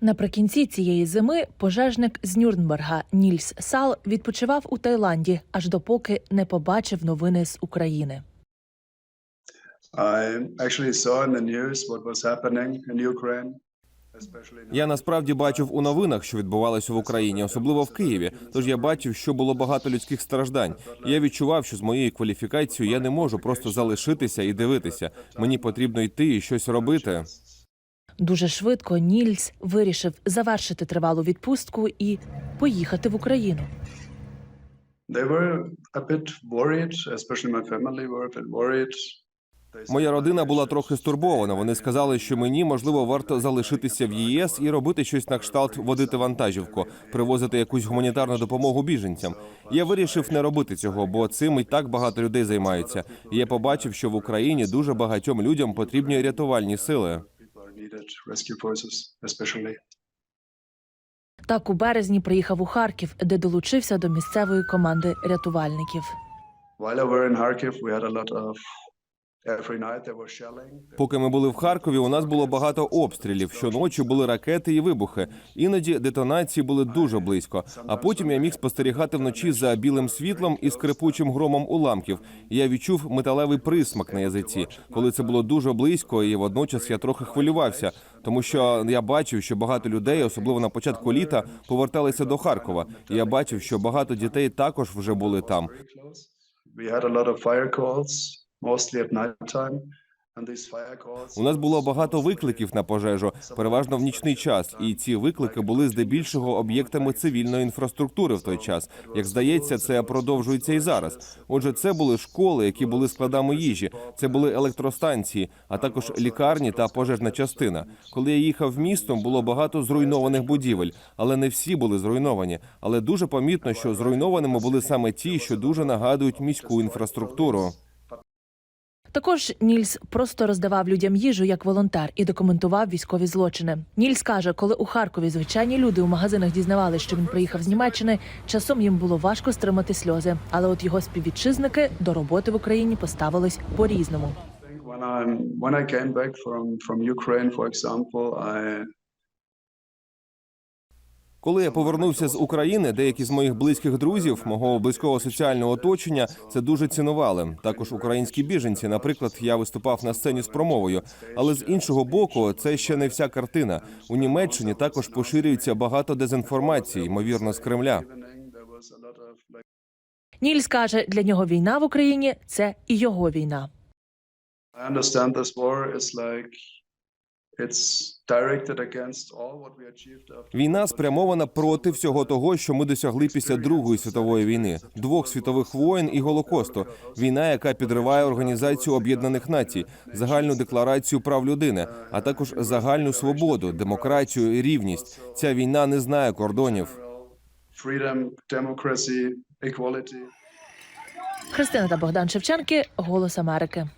Наприкінці цієї зими пожежник з Нюрнберга Нільс Сал відпочивав у Таїланді, аж допоки не побачив новини з України. I actually saw in the news what was happening in Ukraine, Я насправді бачив у новинах, що відбувалося в Україні, особливо в Києві. Тож я бачив, що було багато людських страждань. Я відчував, що з моєю кваліфікацією я не можу просто залишитися і дивитися. Мені потрібно йти і щось робити. Дуже швидко Нільс вирішив завершити тривалу відпустку і поїхати в Україну. Моя родина була трохи стурбована. Вони сказали, що мені можливо варто залишитися в ЄС і робити щось на кшталт водити вантажівку, привозити якусь гуманітарну допомогу біженцям. Я вирішив не робити цього, бо цим і так багато людей займаються. І я побачив, що в Україні дуже багатьом людям потрібні рятувальні сили. Needed, rescue forces especially. Так у березні приїхав у Харків, де долучився до місцевої команди рятувальників. While I were in Kharkiv, we had a lot of Поки ми були в Харкові, у нас було багато обстрілів. Щоночі були ракети і вибухи. Іноді детонації були дуже близько. А потім я міг спостерігати вночі за білим світлом і скрипучим громом уламків. Я відчув металевий присмак на язиці, коли це було дуже близько, і водночас я трохи хвилювався, тому що я бачив, що багато людей, особливо на початку літа, поверталися до Харкова. І я бачив, що багато дітей також вже були там. У нас було багато викликів на пожежу, переважно в нічний час, і ці виклики були здебільшого об'єктами цивільної інфраструктури в той час. Як здається, це продовжується і зараз. Отже, це були школи, які були складами їжі, це були електростанції, а також лікарні та пожежна частина. Коли я їхав містом, було багато зруйнованих будівель, але не всі були зруйновані. Але дуже помітно, що зруйнованими були саме ті, що дуже нагадують міську інфраструктуру. Також Нільс просто роздавав людям їжу як волонтер і документував військові злочини. Нільс каже, коли у Харкові звичайні люди у магазинах дізнавали, що він приїхав з Німеччини, часом їм було важко стримати сльози. Але от його співвітчизники до роботи в Україні поставились по-різному. think when I when I came back from from Ukraine, for example, I Коли я повернувся з України, деякі з моїх близьких друзів, мого близького соціального оточення, це дуже цінували. Також українські біженці. Наприклад, я виступав на сцені з промовою. Але з іншого боку, це ще не вся картина. У Німеччині також поширюється багато дезінформації, ймовірно, з Кремля. Нільс каже, для нього війна в Україні це і його війна. Війна спрямована проти всього того, що ми досягли після Другої світової війни, двох світових воєн і голокосту. Війна, яка підриває організацію Об'єднаних Націй, загальну декларацію прав людини, а також загальну свободу, демократію і рівність. Ця війна не знає кордонів. Христина та Богдан Шевченки, Голос Америки.